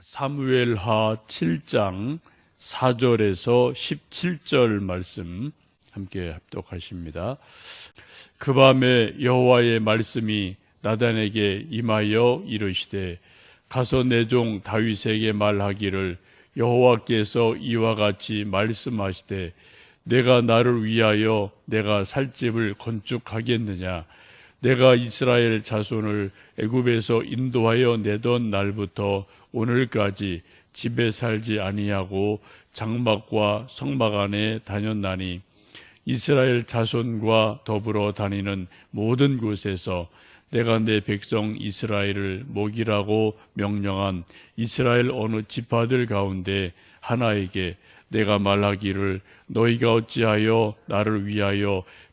사무엘하 7장 4절에서 17절 말씀 함께 합독하십니다. 그 밤에 여호와의 말씀이 나단에게 임하여 이르시되 가서 내 종 다윗에게 말하기를 여호와께서 이와 같이 말씀하시되 내가 나를 위하여 내가 살 집을 건축하겠느냐 내가 이스라엘 자손을 애굽에서 인도하여 내던 날부터 오늘까지 집에 살지 아니하고 장막과 성막 안에 다녔나니 이스라엘 자손과 더불어 다니는 모든 곳에서 내가 내 백성 이스라엘을 목이라고 명령한 이스라엘 어느 지파들 가운데 하나에게 내가 말하기를 너희가 어찌하여 나를 위하여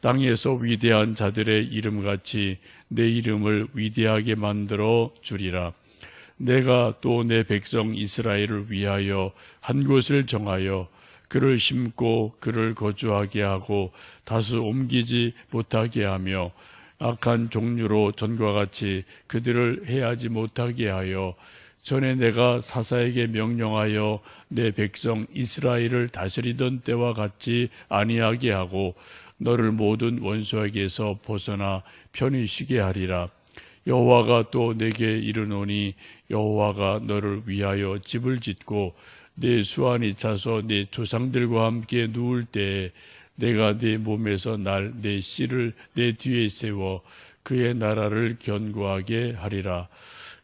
땅에서 위대한 자들의 이름 같이 내 이름을 위대하게 만들어 주리라. 내가 또 내 백성 이스라엘을 위하여 한 곳을 정하여 그를 심고 그를 거주하게 하고 다수 옮기지 못하게 하며 악한 종류로 전과 같이 그들을 해하지 못하게 하여 전에 내가 사사에게 명령하여 내 백성 이스라엘을 다스리던 때와 같이 아니하게 하고 너를 모든 원수에게서 벗어나 편히 쉬게 하리라. 여호와가 또 내게 이르노니 여호와가 너를 위하여 집을 짓고 내 수완이 차서 내 조상들과 함께 누울 때에 내가 네 몸에서 날 내 씨를 내 뒤에 세워 그의 나라를 견고하게 하리라.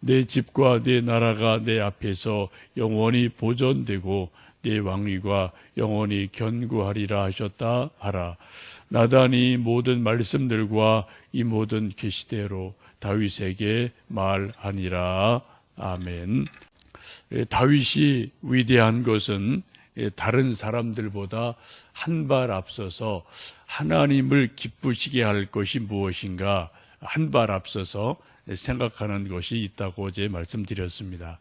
내 집과 내 나라가 내 앞에서 영원히 보존되고 내 왕위가 영원히 견고하리라 하셨다 하라. 나단이 모든 말씀들과 이 모든 계시대로 다윗에게 말하니라. 아멘. 예, 다윗이 위대한 것은 예, 다른 사람들보다 한 발 앞서서 하나님을 기쁘시게 할 것이 무엇인가 한 발 앞서서 생각하는 것이 있다고 어제 말씀드렸습니다.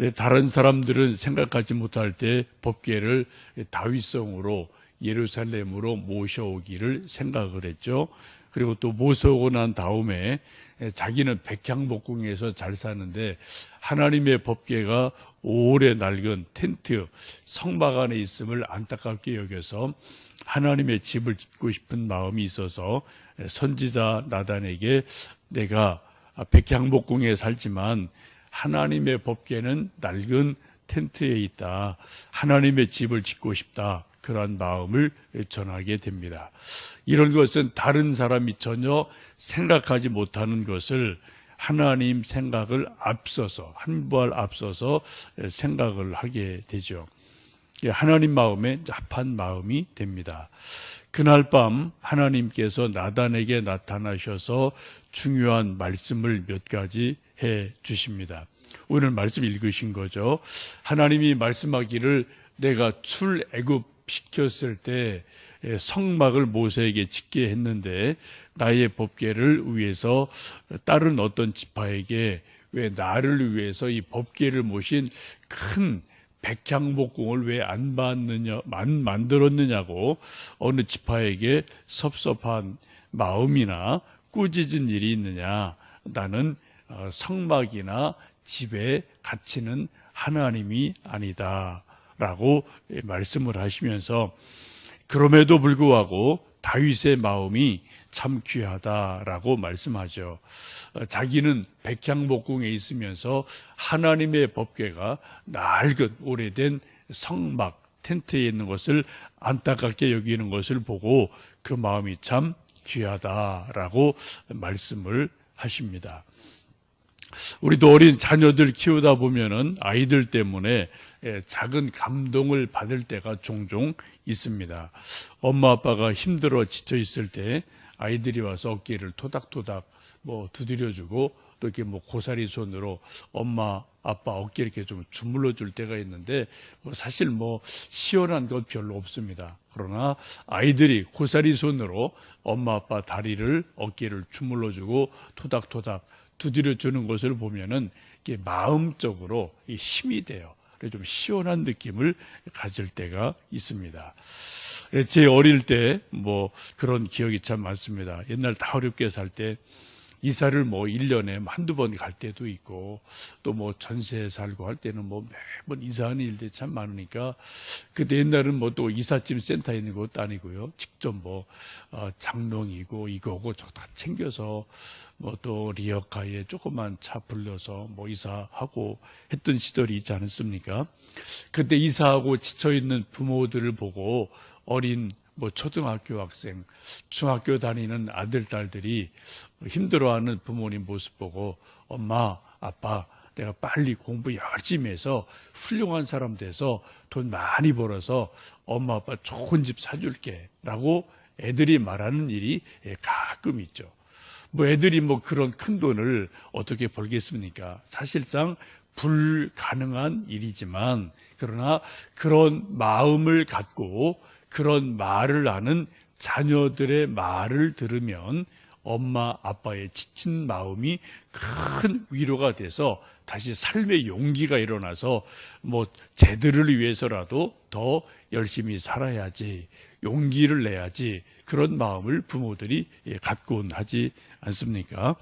예, 다른 사람들은 생각하지 못할 때 법궤를 다윗성으로 예루살렘으로 모셔오기를 생각을 했죠. 그리고 또 모셔오고 난 다음에 자기는 백향목궁에서 잘 사는데 하나님의 법궤가 오래 낡은 텐트 성막 안에 있음을 안타깝게 여겨서 하나님의 집을 짓고 싶은 마음이 있어서 선지자 나단에게 내가 백향목궁에 살지만 하나님의 법궤는 낡은 텐트에 있다. 하나님의 집을 짓고 싶다. 그러한 마음을 전하게 됩니다. 이런 것은 다른 사람이 전혀 생각하지 못하는 것을 하나님 생각을 앞서서 한 발 앞서서 생각을 하게 되죠. 하나님 마음에 합한 마음이 됩니다. 그날 밤 하나님께서 나단에게 나타나셔서 중요한 말씀을 몇 가지 해 주십니다. 오늘 말씀 읽으신 거죠. 하나님이 말씀하기를 내가 출애굽 시켰을 때 성막을 모세에게 짓게 했는데 나의 법궤를 위해서 다른 어떤 지파에게 왜 나를 위해서 이 법궤를 모신 큰 백향목궁을 왜 안 받느냐, 안 만들었느냐고 어느 지파에게 섭섭한 마음이나 꾸짖은 일이 있느냐. 나는 어, 성막이나 집에 갇히는 하나님이 아니다. 라고 말씀을 하시면서 그럼에도 불구하고 다윗의 마음이 참 귀하다라고 말씀하죠. 어, 자기는 백향목궁에 있으면서 하나님의 법궤가 낡은 오래된 성막 텐트에 있는 것을 안타깝게 여기는 것을 보고 그 마음이 참 귀하다라고 말씀을 하십니다. 우리도 어린 자녀들 키우다 보면은 아이들 때문에 예, 작은 감동을 받을 때가 종종 있습니다. 엄마 아빠가 힘들어 지쳐 있을 때 아이들이 와서 어깨를 토닥토닥 뭐 두드려주고 또 이렇게 뭐 고사리 손으로 엄마 아빠 어깨 이렇게 좀 주물러 줄 때가 있는데 뭐 사실 뭐 시원한 것 별로 없습니다. 그러나 아이들이 고사리 손으로 엄마 아빠 다리를 어깨를 주물러 주고 토닥토닥 두드려 주는 것을 보면은 이게 마음적으로 이 힘이 돼요. 좀 시원한 느낌을 가질 때가 있습니다. 예, 제 어릴 때 뭐 그런 기억이 참 많습니다. 옛날 다 어렵게 살 때 이사를 뭐 1년에 한두 번 갈 때도 있고 또 뭐 전세 살고 할 때는 뭐 매번 이사하는 일들이 참 많으니까 그때 옛날은 뭐 또 이삿짐 센터 있는 것도 아니고요. 직접 뭐 어, 장롱이고 이거고 저다 챙겨서 뭐 또 리어카에 조그만 차 불러서 뭐 이사하고 했던 시절이 있지 않았습니까? 그때 이사하고 지쳐 있는 부모들을 보고 어린 뭐 초등학교 학생, 중학교 다니는 아들 딸들이 힘들어하는 부모님 모습 보고 엄마, 아빠 내가 빨리 공부 열심히 해서 훌륭한 사람 돼서 돈 많이 벌어서 엄마 아빠 좋은 집 사줄게라고 애들이 말하는 일이 예, 가끔 있죠. 뭐 애들이 뭐 그런 큰 돈을 어떻게 벌겠습니까? 사실상 불가능한 일이지만 그러나 그런 마음을 갖고 그런 말을 하는 자녀들의 말을 들으면 엄마 아빠의 지친 마음이 큰 위로가 돼서 다시 삶의 용기가 일어나서 뭐 쟤들을 위해서라도 더 열심히 살아야지 용기를 내야지 그런 마음을 부모들이 예, 갖곤 하지 않습니까?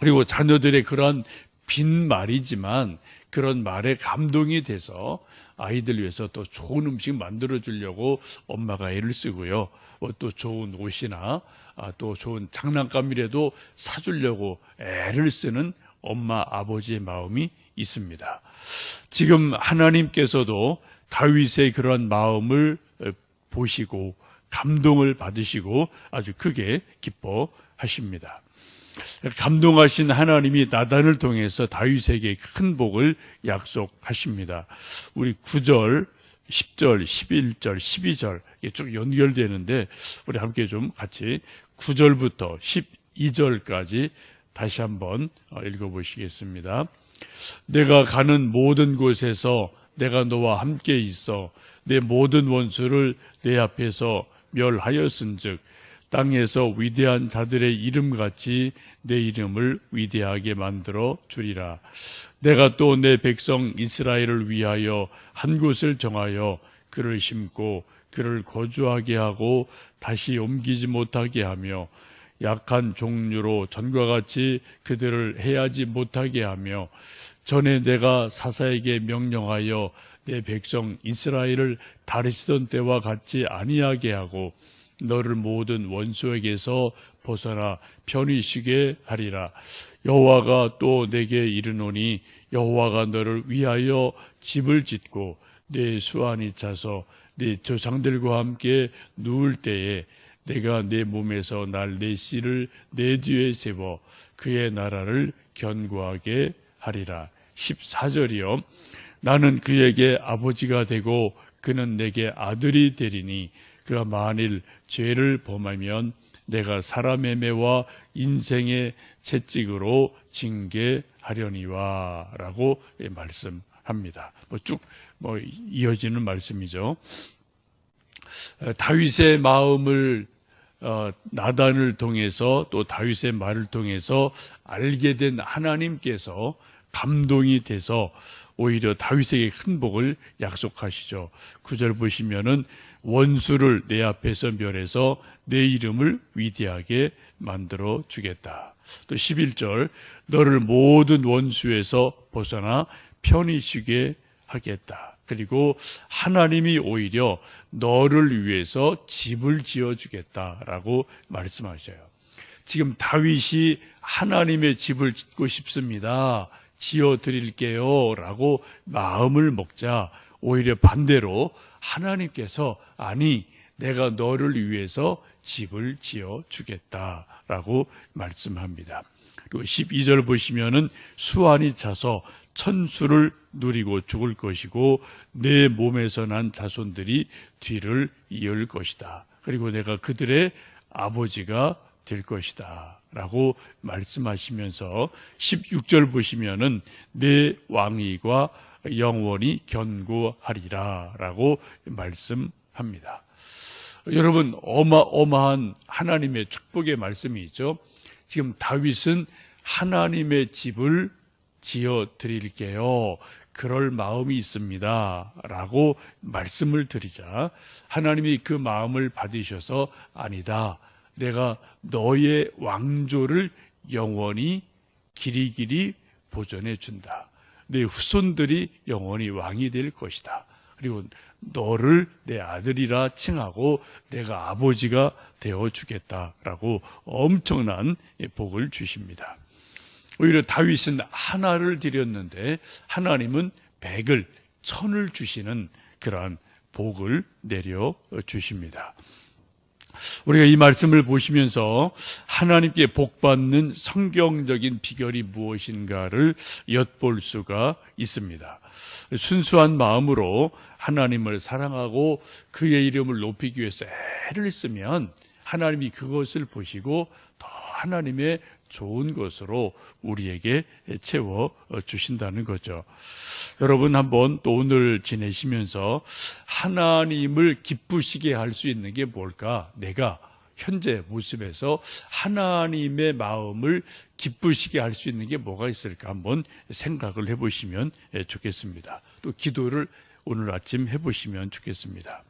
그리고 자녀들의 그런 빈 말이지만 그런 말에 감동이 돼서 아이들 위해서 또 좋은 음식 만들어 주려고 엄마가 애를 쓰고요. 뭐또 좋은 옷이나 아, 또 좋은 장난감이라도 사주려고 애를 쓰는 엄마 아버지의 마음이 있습니다. 지금 하나님께서도 다윗의 그런 마음을 어, 보시고 감동을 받으시고 아주 크게 기뻐하십니다. 감동하신 하나님이 나단을 통해서 다윗에게 큰 복을 약속하십니다. 우리 9절, 10절, 11절, 12절 이게 쭉 연결되는데 우리 함께 좀 같이 9절부터 12절까지 다시 한번 읽어보시겠습니다. 내가 가는 모든 곳에서 내가 너와 함께 있어 내 모든 원수를 내 앞에서 멸하였은즉 땅에서 위대한 자들의 이름같이 내 이름을 위대하게 만들어 주리라. 내가 또 내 백성 이스라엘을 위하여 한 곳을 정하여 그를 심고 그를 거주하게 하고 다시 옮기지 못하게 하며 약한 종류로 전과 같이 그들을 해하지 못하게 하며 전에 내가 사사에게 명령하여 내 백성 이스라엘을 다르시던 때와 같이 아니하게 하고 너를 모든 원수에게서 벗어나 편히 쉬게 하리라. 여호와가 또 내게 이르노니 여호와가 너를 위하여 집을 짓고 내 수완이 차서 내 조상들과 함께 누울 때에 내가 내 몸에서 날 내 씨를 내 뒤에 세워 그의 나라를 견고하게 하리라. 14절이요. 나는 그에게 아버지가 되고 그는 내게 아들이 되리니 그가 만일 죄를 범하면 내가 사람의 매와 인생의 채찍으로 징계하려니와 라고 말씀합니다. 뭐 쭉 뭐 이어지는 말씀이죠. 어, 다윗의 마음을 어, 나단을 통해서 또 다윗의 말을 통해서 알게 된 하나님께서 감동이 돼서 오히려 다윗에게 큰 복을 약속하시죠. 구절 보시면은 원수를 내 앞에서 멸해서 내 이름을 위대하게 만들어 주겠다. 또 11절 너를 모든 원수에서 벗어나 편히 쉬게 하겠다. 그리고 하나님이 오히려 너를 위해서 집을 지어 주겠다라고 말씀하셔요. 지금 다윗이 하나님의 집을 짓고 싶습니다. 지어 드릴게요. 라고 마음을 먹자 오히려 반대로 하나님께서 아니 내가 너를 위해서 집을 지어 주겠다라고 말씀합니다. 그리고 12절 보시면은 수완이 차서 천수를 누리고 죽을 것이고 내 몸에서 난 자손들이 뒤를 이을 것이다. 그리고 내가 그들의 아버지가 될 것이다. 라고 말씀하시면서 16절 보시면은 내 왕위가 영원히 견고하리라 라고 말씀합니다. 여러분, 어마어마한 하나님의 축복의 말씀이 있죠. 지금 다윗은 하나님의 집을 지어 드릴게요. 그럴 마음이 있습니다. 라고 말씀을 드리자 하나님이 그 마음을 받으셔서 아니다. 내가 너의 왕조를 영원히 길이길이 보존해 준다. 내 후손들이 영원히 왕이 될 것이다. 그리고 너를 내 아들이라 칭하고 내가 아버지가 되어 주겠다라고 엄청난 복을 주십니다. 오히려 다윗은 하나를 드렸는데 하나님은 백을 천을 주시는 그러한 복을 내려 주십니다. 우리가 이 말씀을 보시면서 하나님께 복받는 성경적인 비결이 무엇인가를 엿볼 수가 있습니다. 순수한 마음으로 하나님을 사랑하고 그의 이름을 높이기 위해서 애를 쓰면 하나님이 그것을 보시고 더 하나님의 좋은 것으로 우리에게 채워 주신다는 거죠. 여러분 한번 또 오늘 지내시면서 하나님을 기쁘시게 할 수 있는 게 뭘까? 내가 현재 모습에서 하나님의 마음을 기쁘시게 할 수 있는 게 뭐가 있을까 한번 생각을 해보시면 좋겠습니다. 또 기도를 오늘 아침 해보시면 좋겠습니다.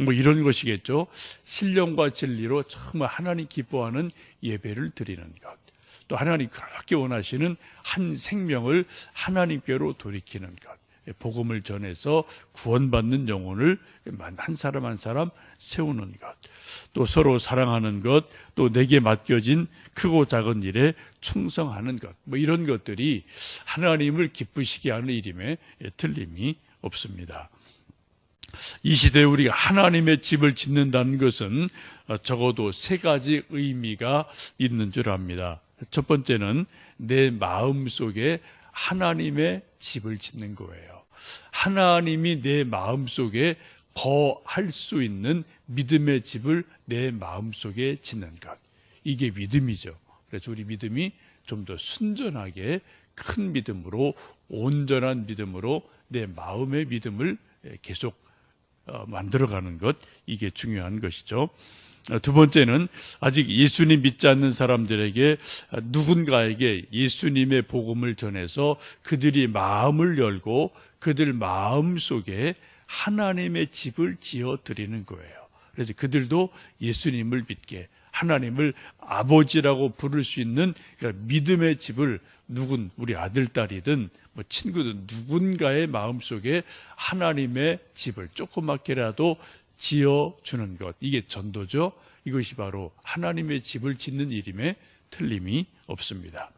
뭐 이런 것이겠죠. 신령과 진리로 정말 하나님 기뻐하는 예배를 드리는 것. 또 하나님 그렇게 원하시는 한 생명을 하나님께로 돌이키는 것. 복음을 전해서 구원받는 영혼을 한 사람 한 사람 세우는 것. 또 서로 사랑하는 것, 또 내게 맡겨진 크고 작은 일에 충성하는 것. 뭐 이런 것들이 하나님을 기쁘시게 하는 일임에 틀림이 없습니다. 이 시대에 우리가 하나님의 집을 짓는다는 것은 적어도 세 가지 의미가 있는 줄 압니다. 첫 번째는 내 마음 속에 하나님의 집을 짓는 거예요. 하나님이 내 마음 속에 거할 수 있는 믿음의 집을 내 마음 속에 짓는 것. 이게 믿음이죠. 그래서 우리 믿음이 좀 더 순전하게 큰 믿음으로 온전한 믿음으로 내 마음의 믿음을 계속 어, 만들어가는 것 이게 중요한 것이죠. 어, 두 번째는 아직 예수님 믿지 않는 사람들에게 누군가에게 예수님의 복음을 전해서 그들이 마음을 열고 그들 마음 속에 하나님의 집을 지어 드리는 거예요. 그래서 그들도 예수님을 믿게 하나님을 아버지라고 부를 수 있는 믿음의 집을 누군 우리 아들 딸이든 뭐 친구든 누군가의 마음속에 하나님의 집을 조그맣게라도 지어 주는 것 이게 전도죠. 이것이 바로 하나님의 집을 짓는 일임에 틀림이 없습니다.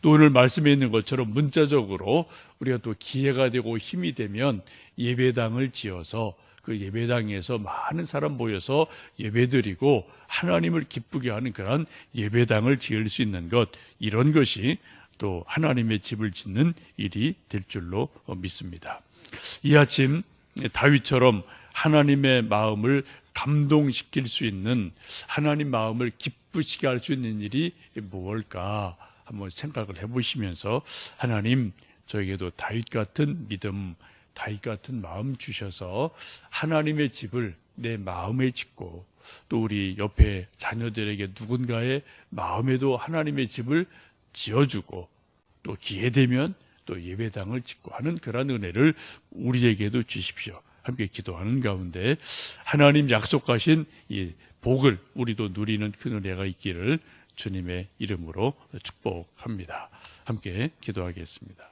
또 오늘 말씀에 있는 것처럼 문자적으로 우리가 또 기회가 되고 힘이 되면 예배당을 지어서 그 예배당에서 많은 사람 모여서 예배드리고 하나님을 기쁘게 하는 그런 예배당을 지을 수 있는 것 이런 것이 또 하나님의 집을 짓는 일이 될 줄로 믿습니다. 이 아침 다윗처럼 하나님의 마음을 감동시킬 수 있는 하나님 마음을 기쁘시게 할 수 있는 일이 무엇일까 한번 생각을 해보시면서 하나님 저에게도 다윗 같은 믿음, 다윗 같은 마음 주셔서 하나님의 집을 내 마음에 짓고 또 우리 옆에 자녀들에게 누군가의 마음에도 하나님의 집을 지어주고 또 기회 되면 또 예배당을 짓고 하는 그러한 은혜를 우리에게도 주십시오. 함께 기도하는 가운데 하나님 약속하신 이 복을 우리도 누리는 큰 은혜가 있기를 주님의 이름으로 축복합니다. 함께 기도하겠습니다.